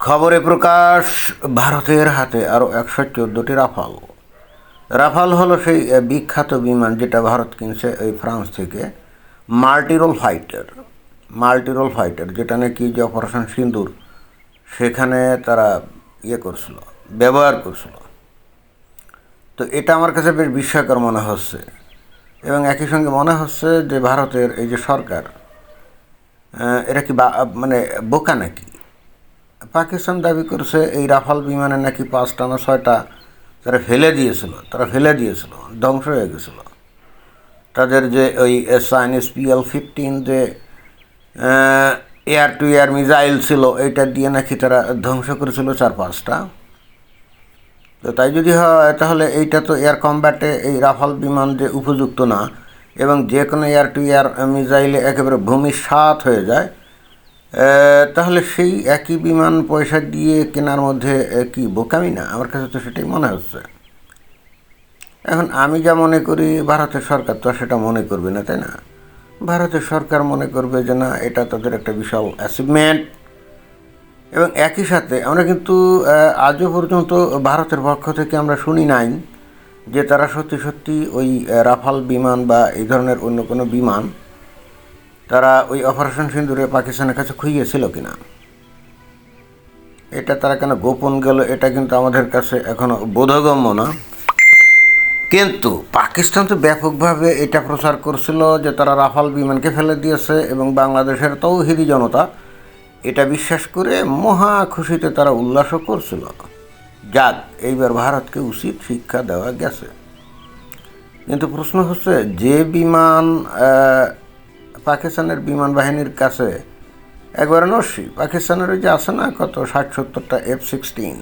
খবরে প্রকাশ, ভারতের হাতে আরও একশো চোদ্দোটি রাফাল। রাফাল হলো সেই বিখ্যাত বিমান যেটা ভারত কিনছে ওই ফ্রান্স থেকে, মাল্টিরোল ফাইটার। মাল্টিরোল ফাইটার, যেটা নাকি যে অপারেশন সিন্দুর, সেখানে তারা ইয়ে করছিল, ব্যবহার করছিল। তো এটা আমার কাছে বেশ বিস্ময়কর মনে হচ্ছে। এবং একই সঙ্গে মনে হচ্ছে যে ভারতের এই যে সরকার এটা কি মানে বোকা নাকি? পাকিস্তান দাবি করছে, এই রাফাল বিমানে নাকি পাঁচটা না ছয়টা তারা ফেলে দিয়েছিল, তারা ফেলে দিয়েছিল, ধ্বংস হয়ে গেছিল। তাদের যে ওই চাইনিজ পিএল ফিফটিন যে এয়ার টু এয়ার মিসাইল ছিল, এইটা দিয়ে নাকি তারা ধ্বংস করেছিল চার পাঁচটা। তো তাই যদি হয়, তাহলে এইটা তো এয়ার কম্ব্যাটে এই রাফাল বিমান যে উপযুক্ত না, এবং যে কোনো এয়ার টু এয়ার মিসাইলে একেবারে ভূমি সাত হয়ে যায় তাহলে সেই একই বিমান পয়সা দিয়ে কেনার মধ্যে কি বোকামি না? আমার কাছে তো সেটাই মনে হচ্ছে। এখন আমি যা মনে করি, ভারতের সরকার তো সেটা মনে করবে না, তাই না? ভারতের সরকার মনে করবে যে, না, এটা তাদের একটা বিশাল অ্যাচিভমেন্ট এবং একই সাথে আমরা কিন্তু আজও পর্যন্ত ভারতের পক্ষ থেকে আমরা শুনি নাই যে তারা সত্যি সত্যি ওই রাফাল বিমান বা এই ধরনের অন্য কোনো বিমান তারা ওই অপারেশন সিন্দুরে পাকিস্তানের কাছে খুইয়েছিল কিনা? এটা তারা কেন গোপন গেল, এটা কিন্তু আমাদের কাছে এখনও বোধগম্য না। কিন্তু পাকিস্তান তো ব্যাপকভাবে এটা প্রচার করছিল যে তারা রাফাল বিমানকে ফেলে দিয়েছে এবং বাংলাদেশের তৌহিদি জনতা এটা বিশ্বাস করে মহা খুশিতে তারা উল্লাসও করছিল। যাক, এইবার ভারতকে উচিত শিক্ষা দেওয়া গেছে। কিন্তু প্রশ্ন হচ্ছে, যে বিমান পাকিস্তানের বিমান বাহিনীর কাছে। একবারে নস্যি পাকিস্তানের ওই যে আছে না কত ষাট সত্তরটা এফ সিক্সটিন।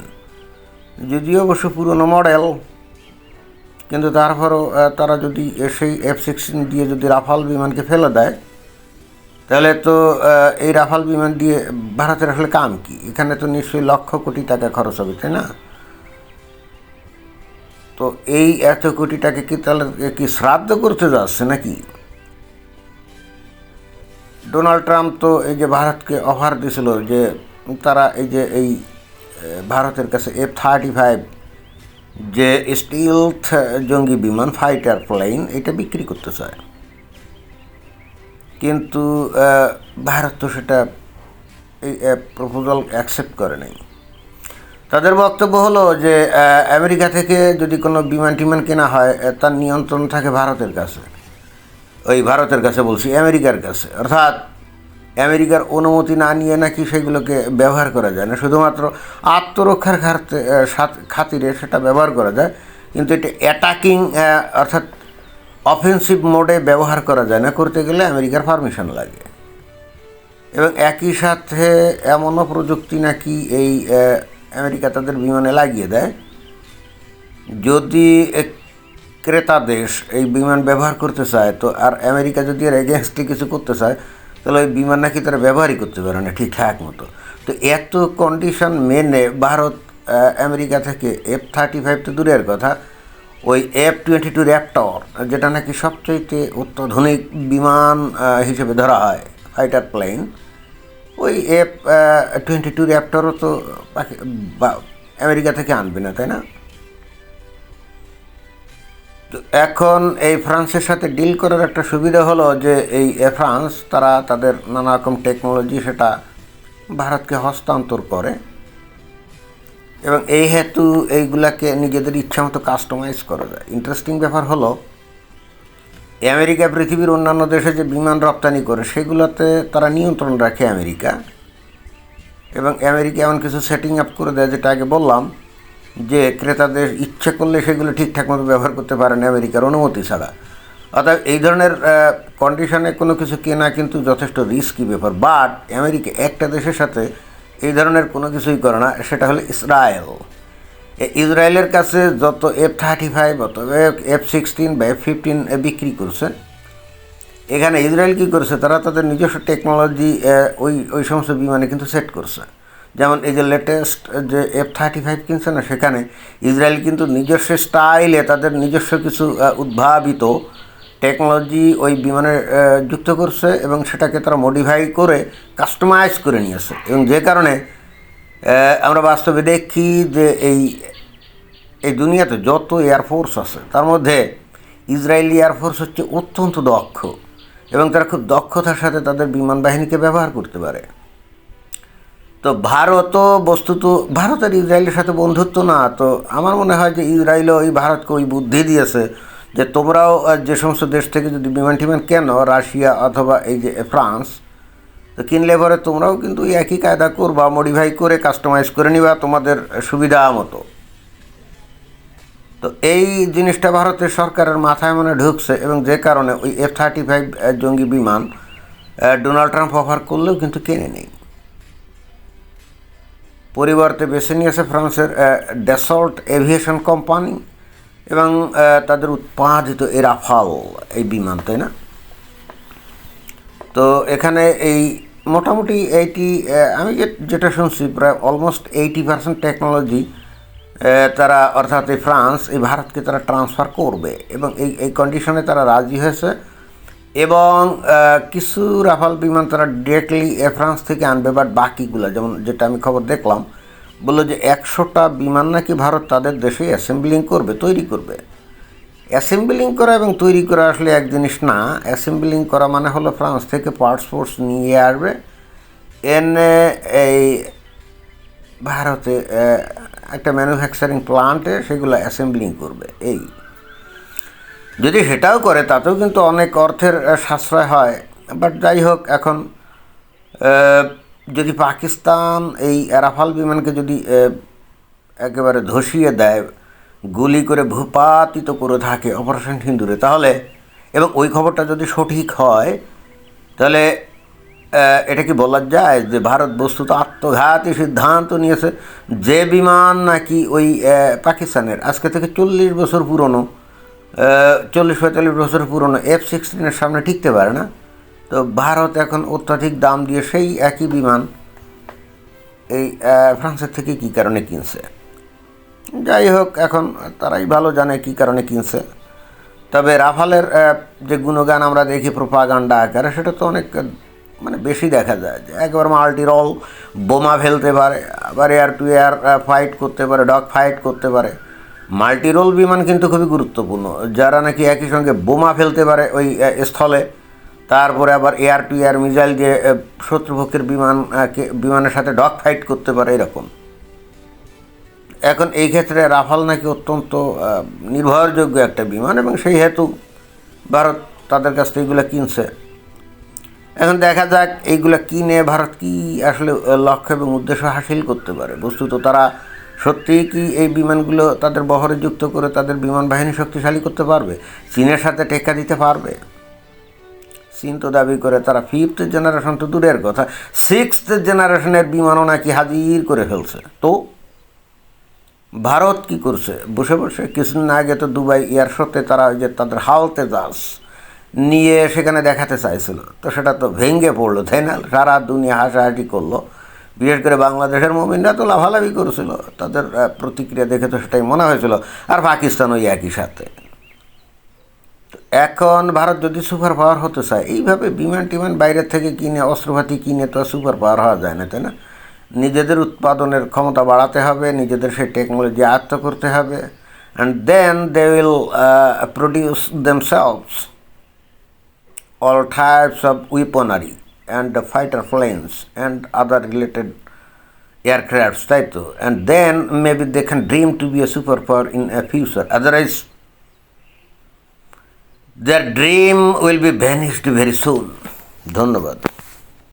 যদিও অবশ্য পুরনো মডেল, কিন্তু তারপরও তারা যদি সেই এফ সিক্সটিন দিয়ে যদি রাফাল বিমানকে ফেলে দেয়, তাহলে তো এই রাফাল বিমান দিয়ে ভারতের আসলে কাম কি? এখানে তো নিশ্চয়ই লক্ষ কোটি টাকা খরচ হবে, তাই না? তো এই এত কোটি টাকা কি তাহলে, কি শ্রাদ্ধ করতে যাচ্ছে নাকি? ডোনাল্ড ট্রাম্প তো এই যে ভারতকে অফার দিছিল যে তারা এই যে এই ভারতের কাছে এফ থার্টি ফাইভ যে স্টিলথ জঙ্গি বিমান ফাইটার প্লেন এটা বিক্রি করতে চায়। কিন্তু ভারত তো সেটা এই প্রপোজাল অ্যাকসেপ্ট করে নাই। তাদের বক্তব্য হলো যে আমেরিকা থেকে যদি কোনো বিমান টিমান কেনা হয় তার নিয়ন্ত্রণ থাকে ভারতের কাছে। ওই ভারতের কাছে বলছি, আমেরিকার কাছে। অর্থাৎ আমেরিকার অনুমতি না নিয়ে নাকি সেগুলোকে ব্যবহার করা যায় না। শুধুমাত্র আত্মরক্ষার খাতে খাতিরে সেটা ব্যবহার করা যায়। কিন্তু এটা অ্যাটাকিং অর্থাৎ অফেন্সিভ মোডে ব্যবহার করা যায় না। করতে গেলে আমেরিকার পারমিশন লাগে। এবং একই সাথে এমনও প্রযুক্তি নাকি এই আমেরিকা তাদের বিমানে লাগিয়ে দেয়। যদি ক্রেতা দেশ এই বিমান ব্যবহার করতে চায়, তো আর আমেরিকা যদি এর এগেনস্টে কিছু করতে চায়, তাহলে ওই বিমান নাকি তারা ব্যবহারই করতে পারে না ঠিকঠাক মতো। তো এত কন্ডিশন মেনে ভারত আমেরিকা থেকে এফ থার্টি ফাইভ তো দূরের কথা, ওই এফ টোয়েন্টি টু র্যাপটর যেটা নাকি সবচাইতে অত্যাধুনিক বিমান হিসেবে ধরা হয় ফাইটার প্লেন ওই এফ টোয়েন্টি টু র্যাপটরও তো আমেরিকা থেকে আনবে না, তাই না? এখন এই ফ্রান্সের সাথে ডিল করার একটা সুবিধা হলো যে এই ফ্রান্স, তারা তাদের নানা রকম টেকনোলজি সেটা ভারতকে হস্তান্তর করে এবং এই হেতু এইগুলাকে নিজেদের ইচ্ছা মতো কাস্টমাইজ করা যায়। ইন্টারেস্টিং ব্যাপার হলো, আমেরিকা পৃথিবীর অন্যান্য দেশে যে বিমান রপ্তানি করে, সেগুলোতে তারা নিয়ন্ত্রণ রাখে আমেরিকা এবং আমেরিকা এমন কিছু সেটিং আপ করে দেয় যেটা আগে বললাম। যে ক্রেতাদের ইচ্ছে করলে সেগুলো ঠিকঠাক মতো ব্যবহার করতে পারেন আমেরিকার অনুমতি ছাড়া। অর্থাৎ এই ধরনের কন্ডিশনে কোনো কিছু কেনা কিন্তু যথেষ্ট রিস্কি ব্যাপার। বাট আমেরিকা একটা দেশের সাথে এই ধরনের কোনো কিছুই করে না, সেটা হলো ইসরায়েল। ইসরায়েলের কাছে যত এফ থার্টি ফাইভ অথবা এফ সিক্সটিন বা এফ ফিফটিন বিক্রি করছে, এখানে ইসরায়েল কী করেছে? তারা তাদের নিজস্ব টেকনোলজি ওই ওই সমস্ত বিমানে কিন্তু সেট করছে। যেমন এই যে লেটেস্ট যে এফ থার্টি ফাইভ কিনছে না, সেখানে ইসরায়েল কিন্তু নিজস্ব স্টাইলে তাদের নিজস্ব কিছু উদ্ভাবিত টেকনোলজি ওই বিমানে যুক্ত করছে এবং সেটাকে তারা মডিফাই করে কাস্টমাইজ করে নিয়েছে। এবং যে কারণে আমরা বাস্তবে দেখি যে এই এই দুনিয়াতে যত এয়ারফোর্স আছে, তার মধ্যে ইসরায়েলি এয়ারফোর্স হচ্ছে অত্যন্ত দক্ষ এবং তারা খুব দক্ষতার সাথে তাদের বিমান বাহিনীকে ব্যবহার করতে পারে। তো ভারতও বস্তুত ভারত আর ইসরায়েলের সাথে বন্ধুত্ব না, তো আমার মনে হয় যে ইসরায়েলও ওই ভারতকে ওই বুদ্ধি দিয়েছে যে তোমরাও যে সমস্ত দেশ থেকে যদি বিমান টিমান কেন, রাশিয়া অথবা এই যে ফ্রান্স, তো কিনলে পরে তোমরাও কিন্তু একই কায়দা করবা মডিফাই করে কাস্টমাইজ করে নিবা তোমাদের সুবিধা মতো। তো এই জিনিসটা ভারতের সরকারের মাথায় মনে ঢুকছে এবং যে কারণে ওই এফ থার্টি ফাইভ জঙ্গি বিমান ডোনাল্ড ট্রাম্প অফার করলেও কিন্তু কেনে নেই পরিবর্তে বেছে নিয়েছে ফ্রান্সের ডেসল্ট এভিয়েশন কোম্পানি এবং তাদের উৎপাদিত এই রাফাল এই বিমান, তাই না? তো এখানে এই মোটামুটি এইটি আমি যেটা শুনছি প্রায় অলমোস্ট এইটি পার্সেন্ট টেকনোলজি তারা অর্থাৎ এই ফ্রান্স, এই ভারতকে তারা ট্রান্সফার করবে এবং এই এই কন্ডিশনে তারা রাজি হয়েছে। এবং কিছু রাফাল বিমান তারা ডিরেক্টলি ফ্রান্স থেকে আনবে বাট বাকিগুলো, যেমন যেটা আমি খবর দেখলাম, বলল যে একশোটা বিমান নাকি ভারত তাদের দেশে অ্যাসেম্বলিং করবে, তৈরি করবে। অ্যাসেম্বলিং করা এবং তৈরি করা আসলে এক জিনিস না অ্যাসেম্বলিং করা মানে হলো ফ্রান্স থেকে পার্টস ফোর্স নিয়ে আসবে, এনে এই ভারতে একটা ম্যানুফ্যাকচারিং প্লান্টে সেগুলো অ্যাসেম্বলিং করবে, এই। যদি সেটাও করে, তাতেও কিন্তু অনেক অর্থের সাশ্রয় হয়। বাট যাই হোক, এখন যদি পাকিস্তান এই রাফাল বিমানকে যদি একেবারে ধসিয়ে দেয়, গুলি করে ভূপাতিত করে থাকে অপারেশন হিন্দুরে তাহলে, এবং ওই খবরটা যদি সঠিক হয়, তাহলে এটা কি বলা যায় যে ভারত বস্তুত আত্মঘাতী সিদ্ধান্ত নিয়েছে? যে বিমান নাকি ওই পাকিস্তানের, আজকে থেকে চল্লিশ বছর পুরনো চল্লিশ পঁয়তাল্লিশ বছর পুরনো এফ সিক্সটিনের সামনে টিকতে পারে না। তো ভারত এখন অত্যাধিক দাম দিয়ে সেই একই বিমান এই ফ্রান্সের থেকে কী কারণে কিনছে? যাই হোক, এখন তারাই ভালো জানে কী কারণে কিনছে। তবে রাফালের যে গুণগান আমরা দেখি প্রোপাগান্ডা আকারে, সেটা তো অনেক মানে বেশি দেখা যায় যে একবার মাল্টি রল বোমা ফেলতে পারে, আবার এয়ার টু এয়ার ফাইট করতে পারে ডগ ফাইট করতে পারে। মাল্টি রোল বিমান কিন্তু খুবই গুরুত্বপূর্ণ। যারা নাকি একই সঙ্গে বোমা ফেলতে পারে ওই স্থলে, তারপরে আবার এয়ার টু এয়ার মিসাইল দিয়ে শত্রুপক্ষের বিমান বিমানের সাথে ডগ ফাইট করতে পারে এরকম। এখন এই ক্ষেত্রে রাফাল নাকি অত্যন্ত নির্ভরযোগ্য একটা বিমান এবং সেই হেতু ভারত তাদের কাছ থেকে এগুলো কিনছে। এখন দেখা যাক এইগুলো কিনে ভারত কি আসলে লক্ষ্য এবং উদ্দেশ্য হাসিল করতে পারে। বস্তুত তারা সত্যিই কি এই বিমানগুলো তাদের বহরে যুক্ত করে তাদের বিমান বাহিনী শক্তিশালী করতে পারবে? চীনের সাথে টেক্কা দিতে পারবে? চীন তো দাবি করে তারা ফিফথ জেনারেশন তো দূরের কথা। সিক্সথ জেনারেশনের বিমানও নাকি হাজির করে ফেলছে। তো ভারত কি করছে? বসে বসে কিছুদিন আগে তো দুবাই এয়ার শোতে তারা ওই যে তাদের হালতে দাস নিয়ে সেখানে দেখাতে চাইছিল। তো সেটা তো ভেঙে পড়ল, তাই না? সারা দুনিয়া হাসাহাসি করল। বিশেষ করে বাংলাদেশের মোমিনরা তো লাভালাভি করেছিল। তাদের প্রতিক্রিয়া দেখে তো সেটাই মনে হয়েছিল। আর পাকিস্তান ওই একই সাথে। এখন ভারত যদি সুপার পাওয়ার হতে চায়, এইভাবে বিমান টিমান বাইরের থেকে কিনে, অস্ত্রপাতি কিনে তো সুপার পাওয়ার হওয়া যায় না, তাই না? নিজেদের উৎপাদনের ক্ষমতা বাড়াতে হবে, নিজেদের সেই টেকনোলজি আয়ত্ত করতে হবে। And then they will produce themselves all types of weaponry and the fighter planes and other related aircrafts তাই তো and then maybe they can dream to be a superpower in a future otherwise their dream will be vanished very soon ধন্যবাদ